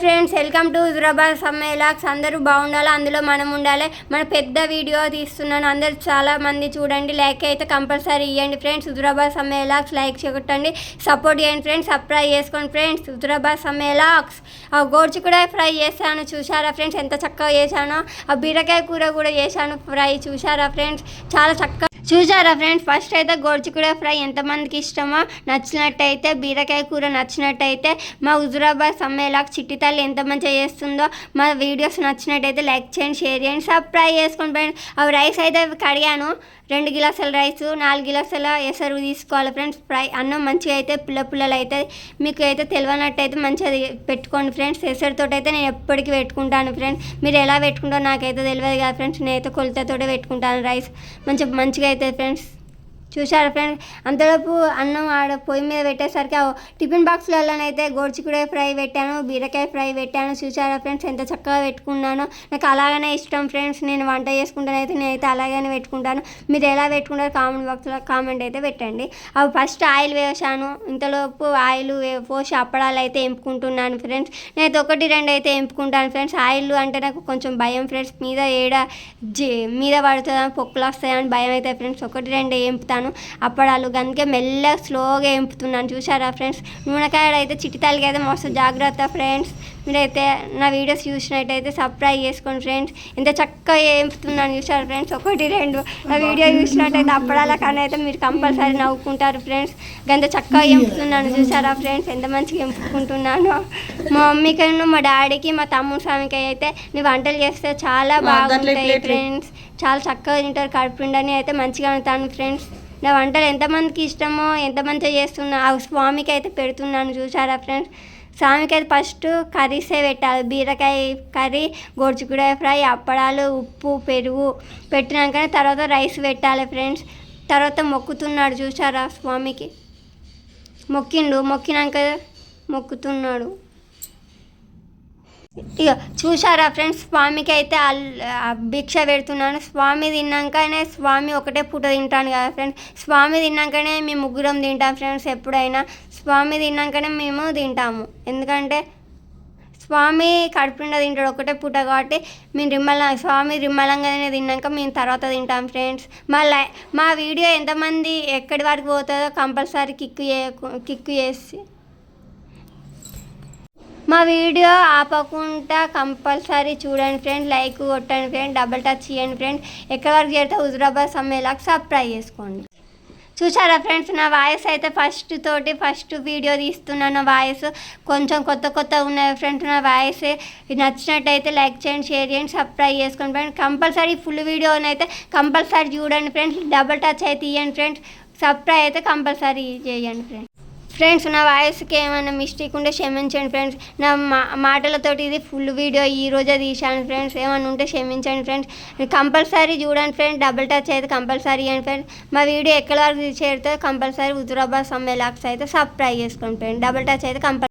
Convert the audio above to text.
Friends welcome to Huzurabad సమ్మేలాక్స్ అందరూ బాగుండాలి? అందులో మనం ఉండాలి. మన పెద్ద వీడియో తీస్తున్నాను. అందరూ చాలా మంది చూడండి. లైక్ అయితే కంపల్సరీ ఇవ్వండి ఫ్రెండ్స్. హుజరాబాద్ సమ్మేలాక్స్ లైక్ చెగొట్టండి సపోర్ట్ చేయండి ఫ్రెండ్స్. సబ్స్క్రైబ్ చేసుకోండి ఫ్రెండ్స్. హుజరాబాద్ సమ్మేలాక్స్ ఆ గోడ్చి కూడా ఫ్రై చేశాను. చూసారా ఫ్రెండ్స్? ఎంత చక్కగా చేశానో. ఆ బీరకాయ కూర కూడా చేశాను. ఫ్రై చూసారా ఫ్రెండ్స్? చాలా చక్కగా చూసారా ఫ్రెండ్స్? ఫస్ట్ అయితే గోర్చుకూర ఫ్రై ఎంతమందికి ఇష్టమో నచ్చినట్టయితే బీరకాయ కూర నచ్చినట్టయితే మా హుజురాబాద్ సమ్మేలాగా చిట్టి తల్లి ఎంత మంచిగా చేస్తుందో మా వీడియోస్ నచ్చినట్టయితే లైక్ చేయండి షేర్ చేయండి సబ్స్క్రైబ్ చేసుకోండి ఫ్రెండ్స్. అవి రైస్ అయితే కడిగాను. రెండు గిలాసుల రైస్ నాలుగు గిలాసుల ఎసరు తీసుకోవాలి ఫ్రెండ్స్. ఫ్రై అన్నం మంచిగా అయితే పుల్ల పుల్లలు అయితే మీకు అయితే తెలియనట్టయితే మంచిగా పెట్టుకోండి ఫ్రెండ్స్. ఎసరుతో అయితే నేను ఎప్పటికీ పెట్టుకుంటాను ఫ్రెండ్స్. మీరు ఎలా పెట్టుకుంటారో నాకైతే తెలియదు కదా ఫ్రెండ్స్. నేనైతే కొలతతోటే పెట్టుకుంటాను రైస్. మంచిగా మంచిగా అవుతుంది ఫ్రెండ్స్. చూశారు ఫ్రెండ్స్ అంతలోపు అన్నం ఆడ పొయ్యి మీద పెట్టేసరికి ఆ టిఫిన్ బాక్స్లలోనైతే గోడ్చికుడే ఫ్రై పెట్టాను బీరకాయ ఫ్రై పెట్టాను. చూసారా ఫ్రెండ్స్ ఎంత చక్కగా పెట్టుకున్నాను. నాకు అలాగనే ఇష్టం ఫ్రెండ్స్ నేను వంట చేసుకుంటానైతే నేనైతే అలాగనే పెట్టుకుంటాను. మీరు ఎలా పెట్టుకుంటారు కామెంట్ బాక్స్లో కామెంట్ అయితే పెట్టండి. అవి ఫస్ట్ ఆయిల్ వేసాను. ఇంతలోపు ఆయిల్ పోసి అప్పడాలు అయితే ఎంపుకుంటున్నాను ఫ్రెండ్స్ నేనైతే ఒకటి రెండు అయితే ఎంపుకుంటాను ఫ్రెండ్స్ ఆయిల్ అంటే నాకు కొంచెం భయం ఫ్రెండ్స్ మీద ఏడ జీ మీద పడుతుందని పొక్కులు వస్తాయని భయం అయితే ఫ్రెండ్స్ ఒకటి రెండు ఎంపుతాను. అప్పడాలు అందుకే మెల్లగా స్లోగా ఎంపుతున్నాను. చూసారా ఫ్రెండ్స్? నూనెకాయలు అయితే చిటితాలకి అయితే మస్తు జాగ్రత్త ఫ్రెండ్స్. మీరైతే నా వీడియోస్ చూసినట్టయితే సబ్స్క్రైబ్ చేసుకోండి ఫ్రెండ్స్. ఎంత చక్కగా ఎంపుతున్నాను చూసారు ఫ్రెండ్స్? ఒకటి రెండు. నా వీడియో చూసినట్టయితే అప్పడాల కానీ అయితే మీరు కంపల్సరీ నవ్వుకుంటారు ఫ్రెండ్స్. గంత చక్కగా ఎంపుతున్నాను చూసారా ఫ్రెండ్స్? ఎంత మంచిగా ఎంపుకుంటున్నాను. మా మమ్మీకి మా డాడీకి మా తమ్ముడు స్వామికి అయితే నీ వంటలు చేస్తే చాలా బాగుంటాయి ఫ్రెండ్స్. చాలా చక్కగా తింటారు. కడుపుండని అయితే మంచిగా ఉంటాను ఫ్రెండ్స్. నా వంటలు ఎంతమందికి ఇష్టమో ఎంతమందితో చేస్తున్నా ఆ స్వామికి అయితే పెడుతున్నాను చూసారా ఫ్రెండ్స్? స్వామికి అయితే ఫస్ట్ కర్రీసే పెట్టాలి. బీరకాయ కర్రీ గోడ్చికుడాయ ఫ్రై అప్పడాలు ఉప్పు పెరుగు పెట్టినాకనే తర్వాత రైస్ పెట్టాలి ఫ్రెండ్స్. తర్వాత మొక్కుతున్నాడు చూసారా స్వామికి? మొక్కిండు. మొక్కినాక మొక్కుతున్నాడు. ఇక చూసారా ఫ్రెండ్స్ స్వామికి అయితే భిక్ష పెడుతున్నాను. స్వామి తిన్నాకనే స్వామి ఒకటే పూట తింటాను కదా ఫ్రెండ్స్. స్వామి తిన్నాకనే మేము ముగ్గురం తింటాం ఫ్రెండ్స్ ఎప్పుడైనా. స్వామి తిన్నాకనే మేము తింటాము. ఎందుకంటే స్వామి కడుపుండా తింటాడు ఒకటే పూట కాబట్టి మేము రిమ్మల స్వామి రిమ్మలంగానే తిన్నాక మేము తర్వాత తింటాం ఫ్రెండ్స్. మా లై మా వీడియో ఎంతమంది ఎక్కడి వరకు పోతుందో కంపల్సరీ కిక్కు చే కిక్కు చేసి మా వీడియో ఆపకుండా కంపల్సరీ చూడండి ఫ్రెండ్ లైక్ కొట్టండి ఫ్రెండ్ డబల్ టచ్ చేయండి ఫ్రెండ్. ఎక్కడ వరకు చేస్తే హుజురాబాద్ సమ్మేలాగా సబ్స్క్రైబ్ చేసుకోండి. చూసారా ఫ్రెండ్స్ నా వాయిస్ అయితే ఫస్ట్ తోటి ఫస్ట్ వీడియో తీస్తున్నాను నా వాయిస్ కొంచెం కొత్త కొత్త ఉన్నాయి ఫ్రెండ్స్ నా వాయిస్ నచ్చినట్టయితే లైక్ చేయండి షేర్ చేయండి సబ్స్క్రైబ్ చేసుకోండి ఫ్రెండ్స్ కంపల్సరీ ఫుల్ వీడియోని అయితే కంపల్సరీ చూడండి ఫ్రెండ్స్ డబల్ టచ్ అయితే ఇవ్వండి ఫ్రెండ్స్ సబ్స్క్రైబ్ అయితే కంపల్సరీ చేయండి ఫ్రెండ్స్ ఫ్రెండ్స్ నా వాయిస్కి ఏమైనా మిస్టేక్ ఉంటే క్షమించండి ఫ్రెండ్స్. నా మా మాటలతోటి ఇది ఫుల్ వీడియో ఈ రోజే తీశాను ఫ్రెండ్స్. ఏమైనా ఉంటే క్షమించండి ఫ్రెండ్స్. కంపల్సరీ చూడండి ఫ్రెండ్స్ డబుల్ టచ్ అయితే కంపల్సరీ అండి ఫ్రెండ్స్. మా వీడియో ఎక్కడ వరకు చేరితే కంపల్సరీ హుజురాబాద్ సమ్మెలాక్స్ అయితే సబ్స్క్రైబ్ చేసుకోండి ఫ్రెండ్స్. డబుల్ టచ్ అయితే కంపల్సరీ